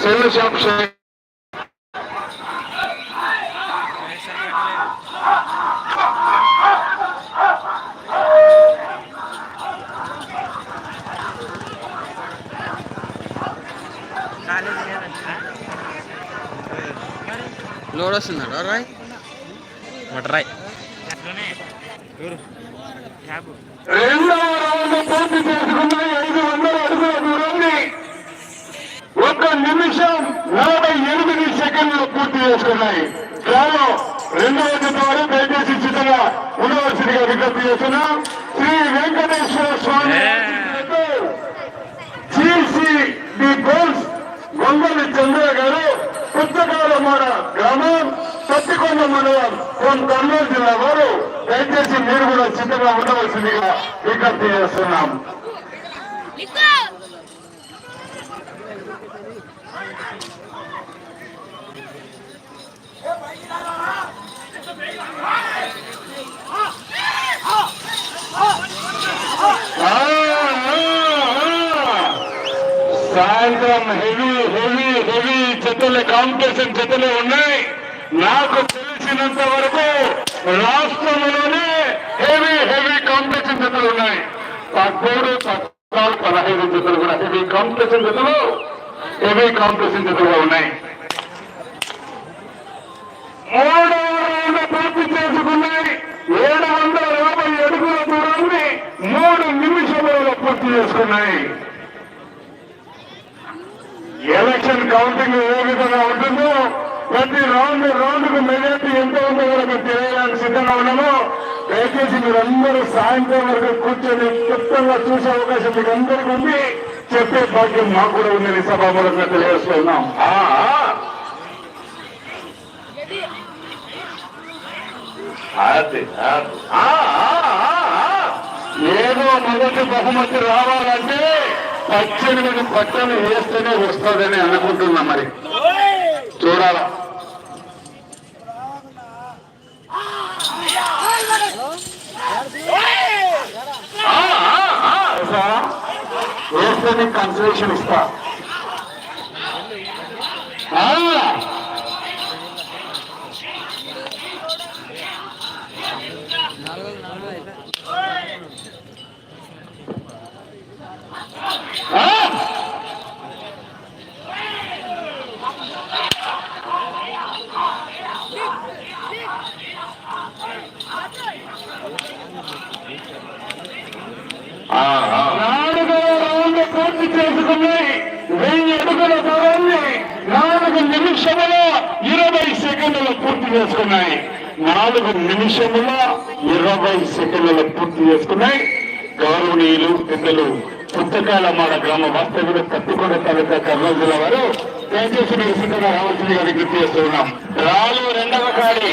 Cell shop load వస్తున్నాడు రాయ్? మటరాయ్ రెండవ round పూర్తి చేసుకున్నాయి ఐదు వందల అడుగుల దూరాన్ని ఒక నిమిషం నలభై ఎనిమిది సెకండ్లు పూర్తి చేసుకున్నాయి కేవలం రెండవ వారు దయచేసి సిద్ధంగా ఉండవలసిందిగా విజ్ఞప్తి చేస్తున్నాం. శ్రీ వెంకటేశ్వర స్వామి ది గోల్స్ గొంగలి చంద్ర గారు పుస్తకాలమాడ గ్రామం పత్తికొండ మండలం కర్నూలు జిల్లా వారు దయచేసి మీరు కూడా సిద్ధంగా ఉండవలసిందిగా విజ్ఞప్తి చేస్తున్నాం. సాయంత్రం హెవీ హెవీ హెవీ చెత్తలే కాంపిటీషన్ చెత్తలే ఉన్నాయి. నాకు తెలిసినంత వరకు రాష్ట్రంలోనే హెవీ హెవీ కాంపిటీషన్ చెత్తలు ఉన్నాయి. పదమూడు పద్నాలుగు పదహైదు చెత్తలు కూడా హెవీ కాంపిటీషన్ చెత్తలు హెవీ కాంపిటీషన్ చెత్తలుగా ఉన్నాయి. మూడవ పూర్తి చేసుకున్నాయి. ఏడు వందల యాభై అడుగుల దూరాన్ని మూడు నిమిషములలో పూర్తి చేసుకున్నాయి. ఎలక్షన్ కౌంటింగ్ ఏ విధంగా ఉంటుందో ప్రతి రౌండ్ రౌండ్కు మెజార్టీ ఎంత ఉందో కూడా మేము తెలియడానికి సిద్ధంగా ఉన్నాము. దయచేసి మీరందరూ సాయంత్రం వరకు కూర్చొని క్లుప్తంగా చూసే అవకాశం మీకు అందరికీ ఉంది. చెప్పే భాగ్యం మాకు కూడా ఉందని సభామూలంగా తెలియజేస్తున్నాం. ఏదో మొదటి బహుమతి రావాలంటే పద్దెనిమిది పట్టలు వేస్తేనే వస్తుందని అనుకుంటున్నా మరి చూడాలా వేస్తే నీకు కన్సలేషన్ ఇస్తా ఆ. ఆ. నాలుగవ రౌండ్ పూర్తి చేసుకున్నాయి వెయ్యి అడుగుల దూరాన్ని నాలుగు నిమిషముల ఇరవై సెకండ్లు పూర్తి చేసుకున్నాయి. నాలుగు నిమిషముల ఇరవై సెకండ్లు పూర్తి చేసుకున్నాయి. గౌరవనీయులు పెద్దలు పుస్తకాలమాడ గ్రామ వాస్తవ్యులు కత్తికొండ తాలూకా కర్నూలు జిల్లా వారు దయచేసి మీరు సిద్ధంగా రావాల్సిందిగా విజ్ఞప్తి చేస్తున్నాం రాలు రెండవ కాడి.